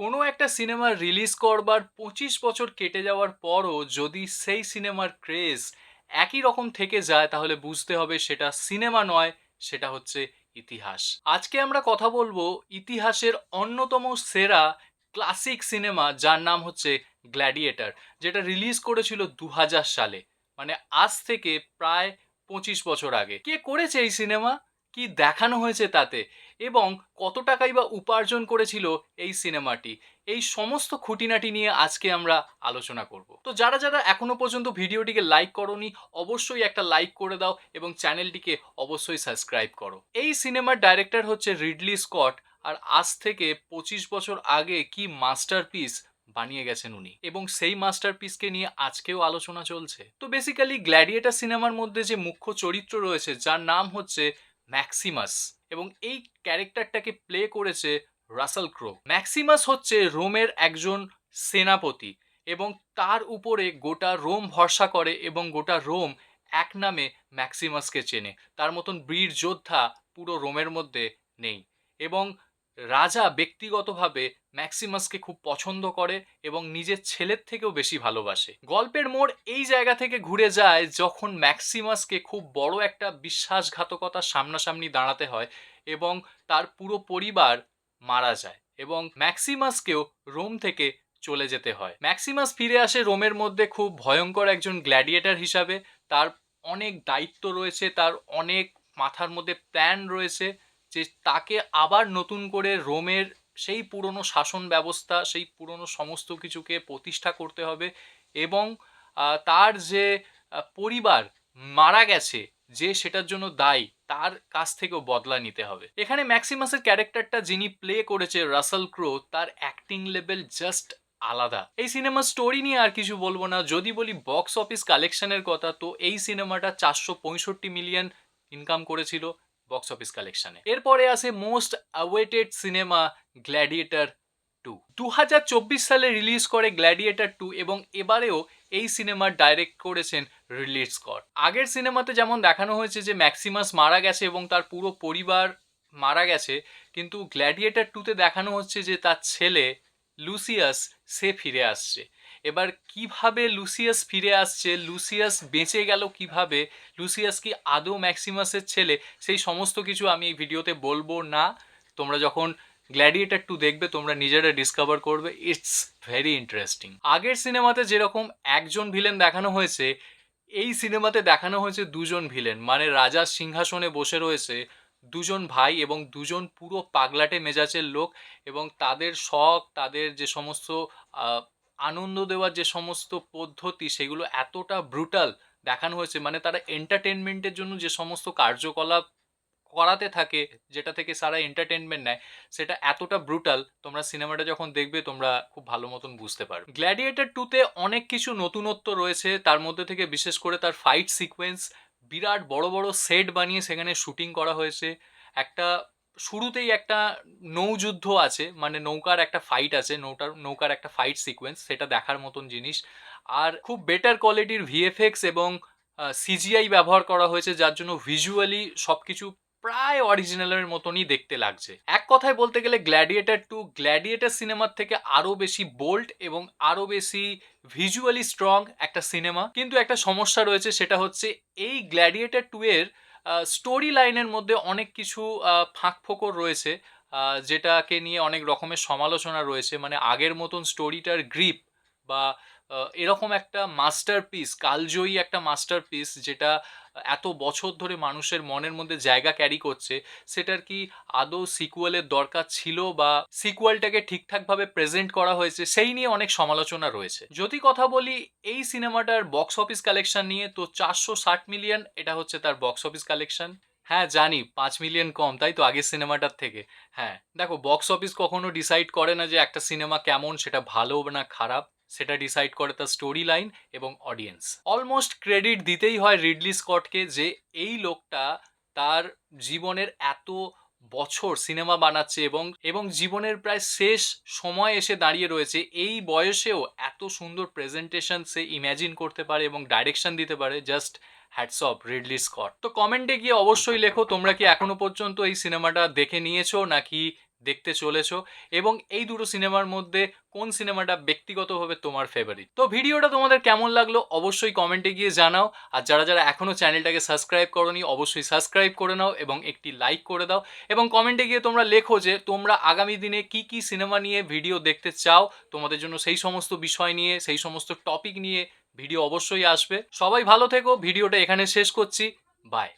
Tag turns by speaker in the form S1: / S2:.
S1: কোনো একটা cinema release করবার পঁচিশ বছর কেটে যাওয়ার পরও যদি সেই সিনেমার ক্রেজ একই রকম থেকে যায়, তাহলে বুঝতে হবে সেটা সিনেমা নয়, সেটা হচ্ছে ইতিহাস। আজকে আমরা কথা বলব ইতিহাসের অন্যতম সেরা ক্লাসিক সিনেমা, যার নাম হচ্ছে গ্ল্যাডিয়েটার, যেটা রিলিজ করেছিল দু হাজার সালে মানে আজ থেকে প্রায় পঁচিশ বছর আগে। কে করেছে এই সিনেমা? কি দেখানো হয়েছে তাতে? এবং কত টাকাই বা উপার্জন করেছিল এই সিনেমাটি? এই সমস্ত খুঁটিনাটি নিয়ে আজকে আমরা আলোচনা করব। তো যারা যারা এখনও পর্যন্ত ভিডিওটিকে লাইক করনি, অবশ্যই একটা লাইক করে দাও এবং চ্যানেলটিকে অবশ্যই সাবস্ক্রাইব করো। এই সিনেমার ডাইরেক্টর হচ্ছে রিডলি স্কট আর আজ থেকে পঁচিশ বছর আগে কি মাস্টারপিস বানিয়ে গেছেন উনি? এবং সেই মাস্টারপিসকে নিয়ে আজকেও আলোচনা চলছে। তো বেসিক্যালি গ্ল্যাডিয়েটার সিনেমার মধ্যে যে মুখ্য চরিত্র রয়েছে, যার নাম হচ্ছে ম্যাক্সিমাস এবং এই ক্যারেক্টারটাকে প্লে করেছে রাসেল ক্রো ম্যাক্সিমাস হচ্ছে রোমের একজন সেনাপতি এবং তার উপরে গোটা রোম ভরসা করে এবং গোটা রোম এক নামে ম্যাক্সিমাসকে চেনে। তার মতন বীর যোদ্ধা পুরো রোমের মধ্যে নেই এবং রাজা ব্যক্তিগতভাবে ম্যাক্সিমাসকে খুব পছন্দ করে এবং নিজের ছেলের থেকেও বেশি ভালোবাসে। গল্পের মোড় এই জায়গা থেকে ঘুরে যায় যখন ম্যাক্সিমাসকে খুব বড় একটা বিশ্বাসঘাতকতার সামনাসামনি দাঁড়াতে হয় এবং তার পুরো পরিবার মারা যায় এবং ম্যাক্সিমাসকেও রোম থেকে চলে যেতে হয়। ম্যাক্সিমাস ফিরে আসে রোমের মধ্যে খুব ভয়ঙ্কর একজন গ্ল্যাডিয়েটর হিসাবে। তার অনেক দায়িত্ব রয়েছে, তার অনেক মাথার মধ্যে প্ল্যান রয়েছে যে তাকে আবার নতুন করে রোমের সেই পুরনো শাসন ব্যবস্থা, সেই পুরনো সমস্ত কিছুকে প্রতিষ্ঠা করতে হবে এবং তার যে পরিবার মারা গেছে যে সেটার জন্য দায়ী, তার কাছ থেকেও বদলা নিতে হবে। এখানে ম্যাক্সিমাসের ক্যারেক্টারটা যিনি প্লে করেছে রাসেল ক্রো, তার অ্যাক্টিং লেভেল জাস্ট আলাদা। এই সিনেমার স্টোরি নিয়ে আর কিছু বলব না। যদি বলি বক্স অফিস কালেকশনের কথা, তো এই সিনেমাটা চারশো পঁয়ষট্টি মিলিয়ন ইনকাম করেছিল। বক্স অফিস কালেকশনে এরপরে আসে most awaited cinema Gladiator two দু হাজার চব্বিশ সালে রিলিজ করে গ্ল্যাডিয়েটার টু এবং এবারেও এই সিনেমা ডাইরেক্ট করেছেন রিলিজ স্কট আগের সিনেমাতে যেমন দেখানো হয়েছে যে ম্যাক্সিমাস মারা গেছে এবং তার পুরো পরিবার মারা গেছে, কিন্তু গ্ল্যাডিয়েটার টুতে দেখানো হচ্ছে যে তার ছেলে লুসিয়াস সে ফিরে আসছে। এবার কীভাবে লুসিয়াস ফিরে আসছে? লুসিয়াস বেঁচে গেল কীভাবে? লুসিয়াস কি আদৌ ম্যাক্সিমাসের ছেলে? সেই সমস্ত কিছু আমি এই ভিডিওতে বলব না। তোমরা যখন গ্ল্যাডিয়েটার টু দেখবে, তোমরা নিজেরা ডিসকভার করবে ইটস ভেরি ইন্টারেস্টিং আগের সিনেমাতে যেরকম একজন ভিলেন দেখানো হয়েছে, এই সিনেমাতে দেখানো হয়েছে দুজন ভিলেন মানে রাজার সিংহাসনে বসে রয়েছে দুজন ভাই এবং দুজন পুরো পাগলাটে মেজাজের লোক এবং তাদের শখ, তাদের যে সমস্ত আনন্দ দেওয়ার যে সমস্ত পদ্ধতি, সেগুলো এতটা ব্রুটাল দেখানো হয়েছে। মানে তারা এন্টারটেনমেন্টের জন্য যে সমস্ত কার্যকলাপ করাতে থাকে, যেটা থেকে সারা এন্টারটেনমেন্ট নেয়, সেটা এতটা ব্রুটাল তোমরা সিনেমাটা যখন দেখবে, তোমরা খুব ভালো মতন বুঝতে পারবে। গ্ল্যাডিয়েটার টুতে অনেক কিছু নতুনত্ব রয়েছে। তার মধ্যে থেকে বিশেষ করে তার ফাইট সিকোয়েন্স বিরাট বড় বড় সেট বানিয়ে সেখানে শুটিং করা হয়েছে। একটা শুরুতেই একটা নৌযুদ্ধ আছে মানে নৌকার একটা ফাইট আছে নৌকার নৌকার একটা ফাইট সিকোয়েন্স সেটা দেখার মতন জিনিস। আর খুব বেটার কোয়ালিটির ভিএফএক্স এবং সিজিআই ব্যবহার করা হয়েছে, যার জন্য ভিজুয়ালি সব কিছু প্রায় অরিজিনালের মতনই দেখতে লাগছে। এক কথায় বলতে গেলে গ্ল্যাডিয়েটার টু গ্ল্যাডিয়েটার সিনেমার থেকে আরও বেশি বোল্ড এবং আরও বেশি ভিজুয়ালি স্ট্রং একটা সিনেমা কিন্তু একটা সমস্যা রয়েছে, সেটা হচ্ছে এই গ্ল্যাডিয়েটার টু এর স্টোরি লাইনের মধ্যে অনেক কিছু ফাঁক ফাঁকফোকর রয়েছে যেটাকে নিয়ে অনেক রকমের সমালোচনা রয়েছে। মানে আগের মতন স্টোরিটার গ্রিপ বা এরকম একটা মাস্টারপিস কালজয়ী একটা মাস্টারপিস যেটা এত বছর ধরে মানুষের মনের মধ্যে জায়গা ক্যারি করছে, সেটার কি আদৌ সিকুয়েলের দরকার ছিল বা সিকুয়েলটাকে ঠিকঠাকভাবে প্রেজেন্ট করা হয়েছে, সেই নিয়ে অনেক সমালোচনা রয়েছে। যদি কথা বলি, এই সিনেমাটার বক্স অফিস কালেকশন নিয়ে, তো চারশো ষাট মিলিয়ন এটা হচ্ছে তার বক্স অফিস কালেকশন হ্যাঁ জানি, পাঁচ মিলিয়ন কম, তাই তো আগের সিনেমাটার থেকে। হ্যাঁ দেখো বক্স অফিস কখনো ডিসাইড করে না যে একটা সিনেমা কেমন, সেটা ভালো না খারাপ। সেটা ডিসাইড করে তার স্টোরি লাইন এবং অডিয়েন্স অলমোস্ট ক্রেডিট দিতেই হয় রিডলি স্কটকে যে এই লোকটা তার জীবনের এত বছর সিনেমা বানাচ্ছে এবং এবং জীবনের প্রায় শেষ সময় এসে দাঁড়িয়ে রয়েছে। এই বয়সেও এত সুন্দর প্রেজেন্টেশন সে ইম্যাজিন করতে পারে এবং ডাইরেকশন দিতে পারে just hats off Ridley Scott তো কমেন্টে গিয়ে অবশ্যই লেখো, তোমরা কি এখনও পর্যন্ত এই সিনেমাটা দেখে নিয়েছো নাকি দেখতে চলেছো এবং এই দুটো সিনেমার মধ্যে কোন সিনেমাটা ব্যক্তিগতভাবে তোমার ফেভারিট তো ভিডিওটা তোমাদের কেমন লাগল অবশ্যই কমেন্টে গিয়ে জানাও। আর যারা যারা এখনও চ্যানেলটাকে সাবস্ক্রাইব করনি, অবশ্যই সাবস্ক্রাইব করে নাও এবং একটি লাইক করে দাও। এবং কমেন্টে গিয়ে তোমরা লেখো যে তোমরা আগামী দিনে কি কি সিনেমা নিয়ে ভিডিও দেখতে চাও। তোমাদের জন্য সেই সমস্ত বিষয় নিয়ে, সেই সমস্ত টপিক নিয়ে ভিডিও অবশ্যই আসবে। সবাই ভালো থেকো, ভিডিওটা এখানে শেষ করছি। বাই